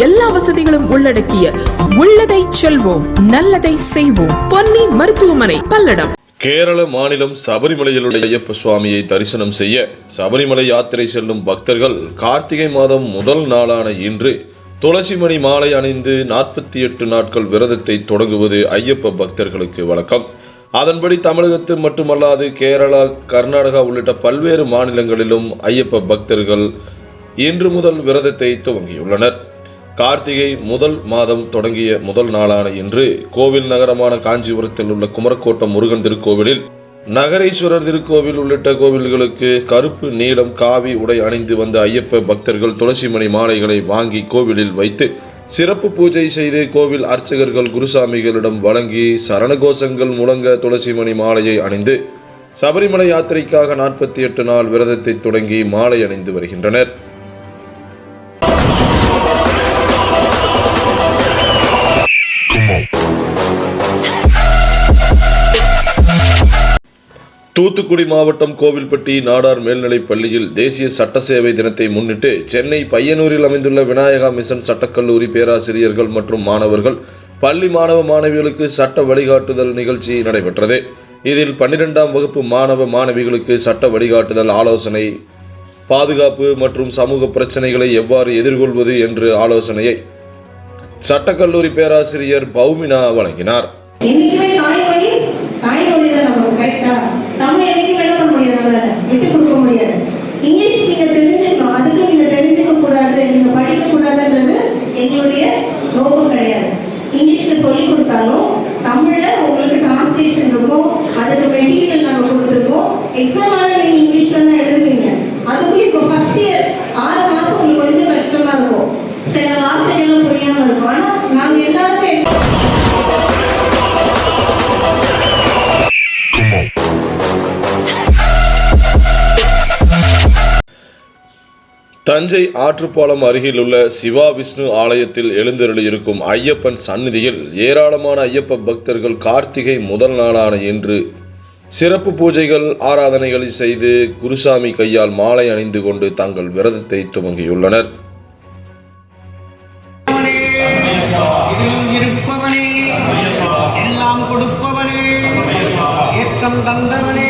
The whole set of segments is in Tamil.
எல்லா வசதிகளும் உள்ளடக்கிய உள்ளதை செல்வோம் நல்லதை செய்வோம். பொன்னி மருத்துவமனை பல்லடம். கேரள மாநிலம் சபரிமலையில் உள்ள ஐயப்ப சுவாமியை தரிசனம் செய்ய சபரிமலை யாத்திரை செல்லும் பக்தர்கள் கார்த்திகை மாதம் முதல் நாளான இன்று துளசிமணி மாலை அணிந்து நாற்பத்தி எட்டு நாட்கள் விரதத்தை தொடங்குவது ஐயப்ப பக்தர்களுக்கு வழக்கம். அதன்படி தமிழகத்தில் மட்டுமல்லாது கேரளா கர்நாடகா உள்ளிட்ட பல்வேறு மாநிலங்களிலும் ஐயப்ப பக்தர்கள் இன்று முதல் விரதத்தை துவங்கியுள்ளனர். கார்த்திகை முதல் மாதம் தொடங்கிய முதல் நாளான இன்று கோவில் நகரமான காஞ்சிபுரத்தில் உள்ள குமரக்கோட்டம் முருகன் திருக்கோவிலில் நகரேஸ்வரர் திருக்கோவில் உள்ளிட்ட கோவில்களுக்கு கருப்பு நீலம் காவி உடை அணிந்து வந்த ஐயப்ப பக்தர்கள் துளசிமணி மாலைகளை வாங்கி கோவிலில் வைத்து சிறப்பு பூஜை செய்து கோவில் அர்ச்சகர்கள் குருசாமிகளிடம் வழங்கி சரணகோஷங்கள் முழங்க துளசிமணி மாலையை அணிந்து சபரிமலை யாத்திரைக்காக நாற்பத்தி எட்டு நாள் விரதத்தை தொடங்கி மாலை அணிந்து வருகின்றனர். தூத்துக்குடி மாவட்டம் கோவில்பட்டி நாடார் மேல்நிலைப் பள்ளியில் தேசிய சட்ட சேவை தினத்தை முன்னிட்டு சென்னை பையனூரில் அமைந்துள்ள விநாயகா மிஷன் சட்டக்கல்லூரி பேராசிரியர்கள் மற்றும் மாணவர்கள் பள்ளி மாணவ மாணவிகளுக்கு சட்ட வழிகாட்டுதல் நிகழ்ச்சி நடைபெற்றது. இதில் பன்னிரெண்டாம் வகுப்பு மாணவ மாணவிகளுக்கு சட்ட வழிகாட்டுதல் ஆலோசனை பாதுகாப்பு மற்றும் சமூக பிரச்சனைகளை எவ்வாறு எதிர்கொள்வது என்று ஆலோசனையை சட்டக்கல்லூரி பேராசிரியர் பௌமினா வழங்கினார். தாய்மொழி தான் நமக்கு கரெக்டா தமிழ் என்னைக்குமே என்ன பண்ண முடியாது? நம்மளால விட்டு கொடுக்க முடியாது. இங்கிலீஷ் நீங்க தெரிஞ்சுக்கணும். அதுக்கு நீங்க தஞ்சை ஆற்றுப்பாலம் அருகில் உள்ள சிவா விஷ்ணு ஆலயத்தில் எழுந்தருளியிருக்கும் ஐயப்பன் சந்நிதியில் ஏராளமான ஐயப்ப பக்தர்கள் கார்த்திகை முதல் நாளான இன்று சிறப்பு பூஜைகள் ஆராதனைகளை செய்து குருசாமி கையால் மாலை அணிந்து கொண்டு தங்கள் விரதத்தை துவங்கியுள்ளனர். இருப்பவனே எல்லாம் கொடுப்பவனே ஏற்றம் தந்தவனே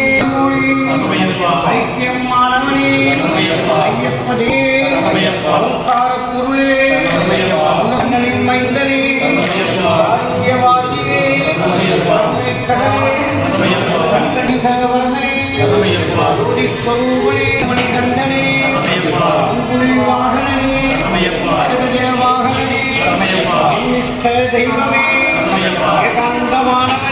స్వరూపిణి మణికంఠని అంకులి వాహనని జగదేవాహనని అన్నిస్థల దైవమే. ఏకాంత మానవని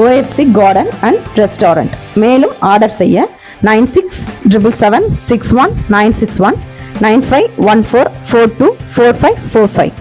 ஓஎஃப்சி கார்டன் அண்ட் ரெஸ்டாரண்ட் மேலும் ஆர்டர் செய்ய nine six triple seven six one nine six one nine five one four four two four five four five